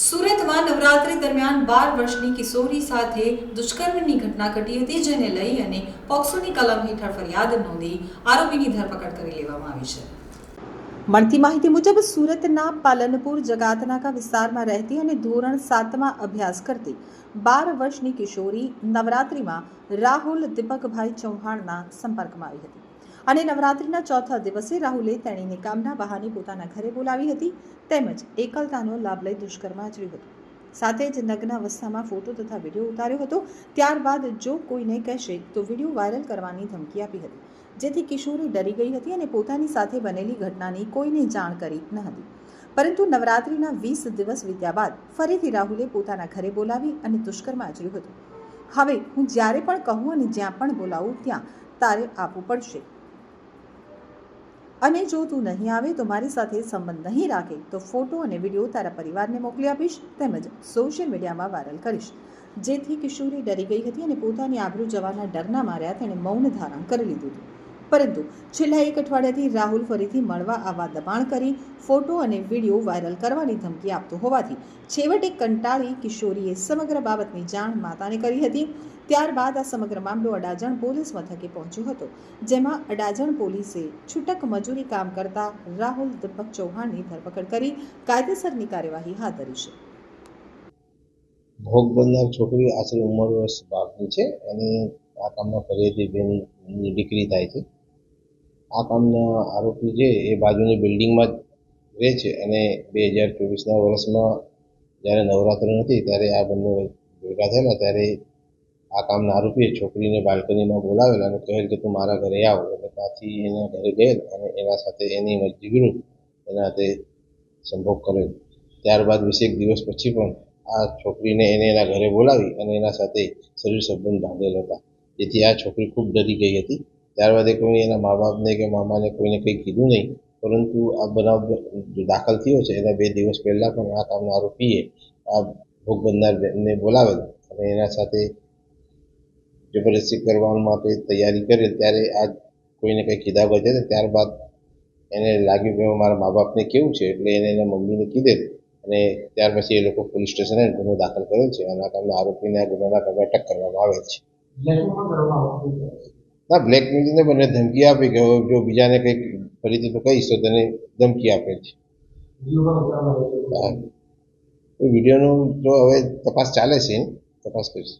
સુરતમાં નવરાત્રી દરમિયાન બાર વર્ષની કિશોરી સાથે દુષ્કર્મની ઘટના ઘટી હતી, જેને લઈ અને પોક્સોની કલમ હેઠળ ફરિયાદ નોંધી આરોપીની ધરપકડ કરી લેવામાં આવી છે. મળતી માહિતી મુજબ સુરતના પાલનપુર જગાતનાકા વિસ્તારમાં રહેતી અને ધોરણ સાતમાં અભ્યાસ કરતી બાર વર્ષની કિશોરી નવરાત્રિમાં રાહુલ દીપકભાઈ ચૌહાણના સંપર્કમાં આવી હતી. અને નવરાત્રિના ચોથા દિવસે રાહુલે તેણીને કામના બહાને પોતાના ઘરે બોલાવી હતી, તેમજ એકલતાનો લાભ લઈ દુષ્કર્મ આચર્યું હતું. સાથે જ નગ્ન અવસ્થામાં ફોટો તથા વીડિયો ઉતાર્યો હતો. ત્યારબાદ જો કોઈને કહેશે તો વીડિયો વાયરલ કરવાની ધમકી આપી હતી, જેથી કિશોરી ડરી ગઈ હતી અને પોતાની સાથે બનેલી ઘટનાની કોઈને જાણ કરી ન હતી. પરંતુ નવરાત્રિના વીસ દિવસ વીત્યા બાદ ફરીથી રાહુલે પોતાના ઘરે બોલાવી અને દુષ્કર્મ આચર્યું હતું. હવે હું જ્યારે પણ કહું અને જ્યાં પણ બોલાવું, ત્યાં તારે આપવું પડશે. અને જો તું નહીં આવે તો મારી સાથે સંબંધ નહીં રાખે, તો ફોટો અને વીડિયો તારા પરિવારને મોકલી આપીશ તેમજ સોશિયલ મીડિયામાં વાયરલ કરીશ. જેથી કિશોરી ડરી ગઈ હતી અને પોતાની આબરૂ જવાના ડરના માર્યા તેણે મૌન ધારણ કરી લીધું હતું. પરંતુ છેલ્લા એક અઠવાડિયાથી રાહુલ ફરીથી મળવા આવવા દબાણ કરી ફોટો અને વીડિયો વાયરલ કરવાની ધમકી આપતો હોવાથી છેવટે કંટાળી કિશોરીએ સમગ્ર બાબતની જાણ માતાને કરી હતી. ત્યારબાદ આ સમગ્ર મામલો અડાજણ પોલીસ મથકે પહોંચ્યો હતો, જેમાં અડાજણ પોલીસે છૂટક મજૂરી કામ કરતા રાહુલ દીપક ચૌહાણની ધરપકડ કરી કાયદેસરની કાર્યવાહી હાથ ધરી છે. ભોગ બનનાર છોકરી આશરે ઉંમર વર્ષ બાપની છે. અને આ કામમાં ફરિયાદી બેનની દીકરી થાય છે. આ કામના આરોપી છે એ બાજુની બિલ્ડિંગમાં જ રહે છે અને બે હજાર ચોવીસના વર્ષમાં જ્યારે નવરાત્રિ નથી, ત્યારે આ બંને ભેગા થયેલા, ત્યારે આ કામના આરોપીએ છોકરીને બાલ્કનીમાં બોલાવેલા અને કહેલ કે તું મારા ઘરે આવ. એટલે ત્યાંથી એના ઘરે ગયેલ અને એના સાથે એની મરજી એના હાથે સંભોગ કરેલ. ત્યારબાદ વીસેક દિવસ પછી પણ આ છોકરીને એને એના ઘરે બોલાવી અને એના સાથે શરીર સંબંધ બાંધેલ હતા. જેથી આ છોકરી ખૂબ ડરી ગઈ હતી. ત્યારબાદ એ કોઈ એના મા બાપને કે મામાને કોઈને કંઈ કીધું નહીં, પરંતુ આ બનાવ દાખલ થયો છે, એના બે દિવસ પહેલાં પણ આ કામના આરોપીએ આ ભોગ બનનાર બેનને બોલાવેલ અને એના સાથે જબરદસ્તી કરવા માટે તૈયારી કરેલ ત્યારે આ કોઈને કંઈ કીધા વગર ત્યારબાદ એને લાગ્યું કે મારા મા બાપને કેવું છે, એટલે એને એના મમ્મીને કીધેલ અને ત્યાર પછી એ લોકો પોલીસ સ્ટેશને ગુનો દાખલ કર્યો છે અને આ કામના આરોપીને આ ગુનાના કામે અટક કરવામાં આવે છે? ના બ્લેકમેલિંગને મને ધમકી આપી કે જો બીજાને કંઈક ફરીથી તો કહીશ, તો તેને ધમકી આપે છે. એ વિડીયોનું જો હવે તપાસ ચાલે છે, તપાસ કરીશ.